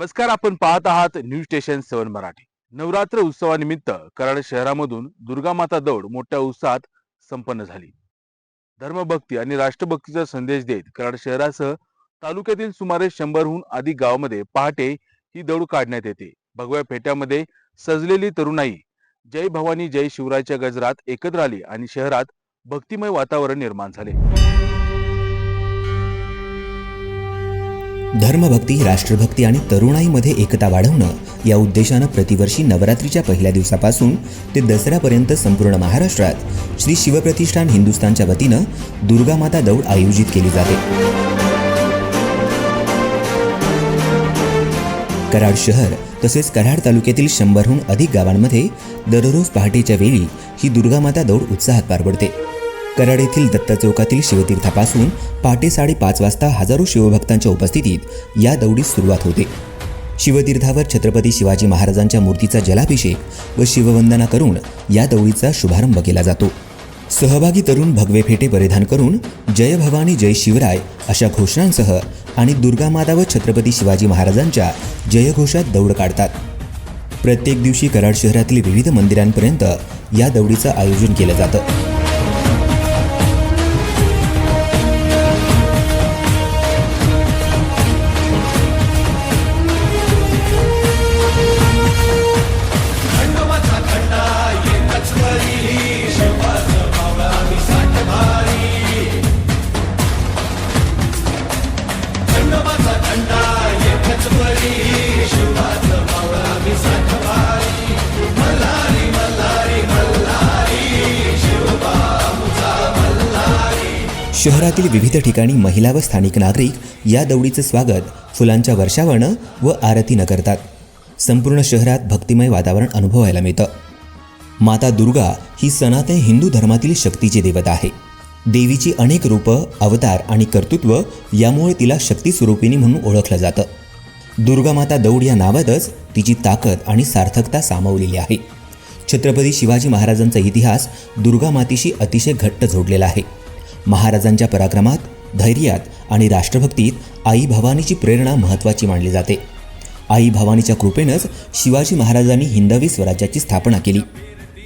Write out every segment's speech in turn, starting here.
नमस्कार आपण पाहत आहात news station seven Marathi. Navratri उत्सवानिमित्त कराड शहरामधून दुर्गा माता दौड मोठ्या उत्साहात संपन्न झाली. धर्मभक्ती आणि राष्ट्रभक्तीचा संदेश देत कराड शहरासह तालुक्यातील सुमारे शंभरहून अधिक गावामध्ये पहाटे ही दौड काढण्यात येते. भगव्या फेट्यामध्ये सजलेली तरुणाई जय भवानी जय शिवरायच्या गजरात एकत्र आली आणि शहरात भक्तिमय वातावरण निर्माण झाले. धर्मभक्ती राष्ट्रभक्ती आणि तरुणाईमध्ये एकता वाढवणं या उद्देशानं प्रतिवर्षी नवरात्रीच्या पहिल्या दिवसापासून ते दसऱ्यापर्यंत संपूर्ण महाराष्ट्रात श्री शिवप्रतिष्ठान हिंदुस्थानच्या वतीनं दुर्गा माता दौड आयोजित केली जाते. कराड शहर तसेच कराड तालुक्यातील शंभरहून अधिक गावांमध्ये दररोज पहाटेच्या वेळी ही दुर्गा माता दौड उत्साहात पार पडते. कराड येथील दत्त चौकातील शिवतीर्थापासून पहाटे साडेपाच वाजता हजारो शिवभक्तांच्या उपस्थितीत या दौडीस सुरुवात होते. शिवतीर्थावर छत्रपती शिवाजी महाराजांच्या मूर्तीचा जलाभिषेक व शिववंदना करून या दौडीचा शुभारंभ केला जातो. सहभागी तरुण भगवे फेटे परिधान करून जय भवानी जय शिवराय अशा घोषणांसह आणि दुर्गा माता व छत्रपती शिवाजी महाराजांच्या जयघोषात दौड काढतात. प्रत्येक दिवशी कराड शहरातील विविध मंदिरांपर्यंत या दौडीचं आयोजन केलं जातं. शहरातील विविध ठिकाणी महिला व स्थानिक नागरिक या दौडीचं स्वागत फुलांच्या वर्षावानं व आरतीनं करतात. संपूर्ण शहरात भक्तिमय वातावरण अनुभवायला मिळतं. माता दुर्गा ही सनातन हिंदू धर्मातील शक्तीची देवता आहे. देवीची अनेक रूपं अवतार आणि कर्तृत्व यामुळे तिला शक्ती स्वरूपिणी म्हणून ओळखलं जातं. दुर्गामाता दौड या नावातच तिची ताकद आणि सार्थकता सामावलेली आहे. छत्रपती शिवाजी महाराजांचा इतिहास दुर्गामातेशी अतिशय घट्ट जोडलेला आहे. महाराजांच्या पराक्रमात धैर्यात आणि राष्ट्रभक्तीत आई भवानीची प्रेरणा महत्त्वाची मानली जाते. आई भवानीच्या कृपेनंच शिवाजी महाराजांनी हिंदवी स्वराज्याची स्थापना केली.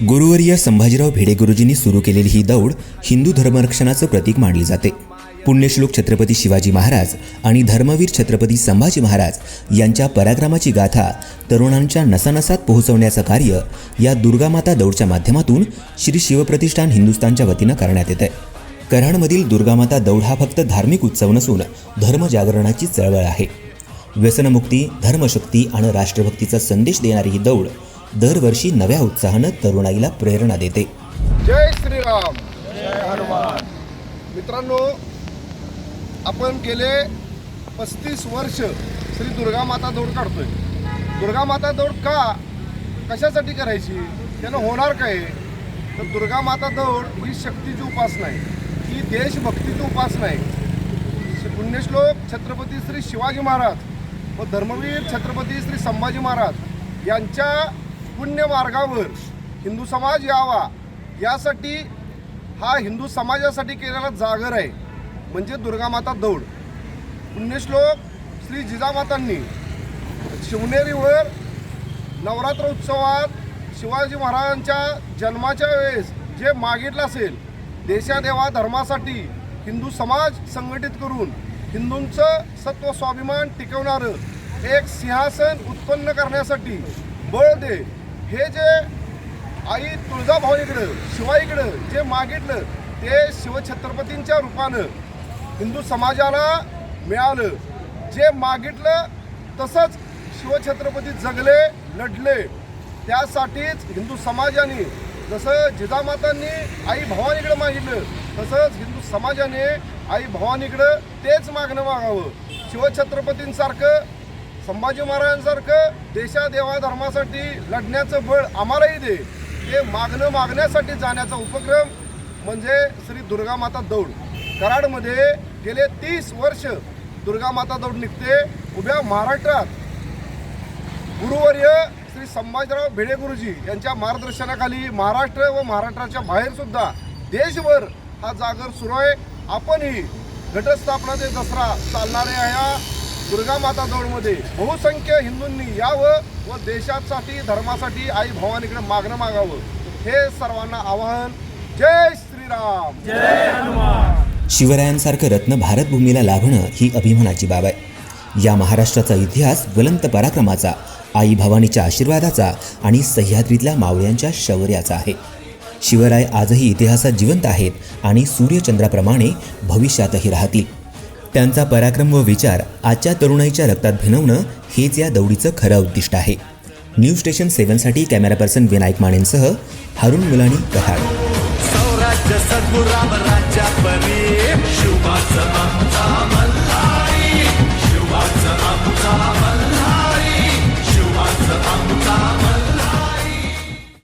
गुरुवर्य संभाजीराव भिडे गुरुजींनी सुरू केलेली ही दौड हिंदू धर्मरक्षणाचं प्रतीक मानली जाते. पुण्यश्लोक छत्रपती शिवाजी महाराज आणि धर्मवीर छत्रपती संभाजी महाराज यांच्या पराक्रमाची गाथा तरुणांच्या नसानसात पोहोचवण्याचं कार्य या दुर्गामाता दौडच्या माध्यमातून श्री शिवप्रतिष्ठान हिंदुस्थानच्या वतीनं करण्यात येत आहे कराडमधील दुर्गामाता दौड हा फक्त धार्मिक उत्सव नसून धर्मजागरणाची चळवळ आहे. व्यसनमुक्ती धर्मशक्ती आणि राष्ट्रभक्तीचा संदेश देणारी ही दौड दरवर्षी नव्या उत्साहानं तरुणाईला प्रेरणा देते. जय श्रीराम. मित्रांनो आपण गेले पस्तीस वर्ष श्री दुर्गा माता दौड काढतोय. दुर्गा माता दौड का? कशासाठी करायची? त्यानं होणार काय? तर दुर्गा माता दौड ही शक्तीची उपासना आहे. ही देशभक्तीची उपासना आहे. पुण्यश्लोक छत्रपती श्री शिवाजी महाराज व धर्मवीर छत्रपती श्री संभाजी महाराज यांच्या पुण्य मार्गावर हिंदू समाज यावा. यासाठी हा हिंदू समाजासाठी केलेला जागर आहे. म्हणजे दुर्गामाता दौड. पुण्यश्लोक श्री जिजामातांनी. शिवनेरीवर नवरात्र उत्सवात शिवाजी महाराजांच्या जन्माच्या वेळेस जे मागितलं असेल देशादेवा धर्मासाठी हिंदू समाज संघटित करून हिंदूंचं सत्व स्वाभिमान टिकवणारं एक सिंहासन उत्पन्न करण्यासाठी बळ दे. हे जे आई तुळजाभवानीकडं शिवाईकडं जे मागितलं ते शिवछत्रपतींच्या रूपानं हिंदू समाजाला मिळालं. जे मागितलं तसंच शिवछत्रपती जगले लढले. त्यासाठीच हिंदू समाजाने जसं जिजामातांनी आई भवानीकडं मागितलं तसंच हिंदू समाजाने आई भवानीकडं तेच मागणं मागावं. शिवछत्रपतींसारखं संभाजी महाराजांसारखं देशा देवा धर्मासाठी लढण्याचं बळ आम्हालाही दे. ते मागणं मागण्यासाठी जाण्याचा उपक्रम म्हणजे श्री दुर्गा माता दौड. कराडमध्ये गेले तीस वर्ष दुर्गा माता दौड निघते. उभ्या महाराष्ट्रात गुरुवर्य श्री संभाजीराव भिडे गुरुजी यांच्या मार्गदर्शनाखाली महाराष्ट्र व महाराष्ट्राच्या बाहेर सुद्धा देशभर हा जागर सुरू आहे. आपणही घटस्थापना ते दसरा चालणाऱ्या ह्या दुर्गा माता दौडमध्ये बहुसंख्य हिंदूंनी यावं व देशासाठी धर्मासाठी आई भावानीकडे मागणं मागावं. हे सर्वांना आवाहन. जय श्रीराम. जय शिवरायांसारखं रत्न भारतभूमीला लाभणं ही अभिमानाची बाब आहे. या महाराष्ट्राचा इतिहास ज्वलंत पराक्रमाचा आई भवानीच्या आशीर्वादाचा आणि सह्याद्रीतल्या मावळ्यांच्या शौर्याचा आहे. शिवराय आजही इतिहासात जिवंत आहेत आणि सूर्यचंद्राप्रमाणे भविष्यातही राहतील. त्यांचा पराक्रम व विचार आजच्या तरुणाईच्या रक्तात भिनवणं हेच या दौडीचं खरं उद्दिष्ट आहे. न्यूज स्टेशन सेव्हनसाठी कॅमेरा पर्सन विनायक मानेंसह हरुण मुलानी कथाड परी शिवाचं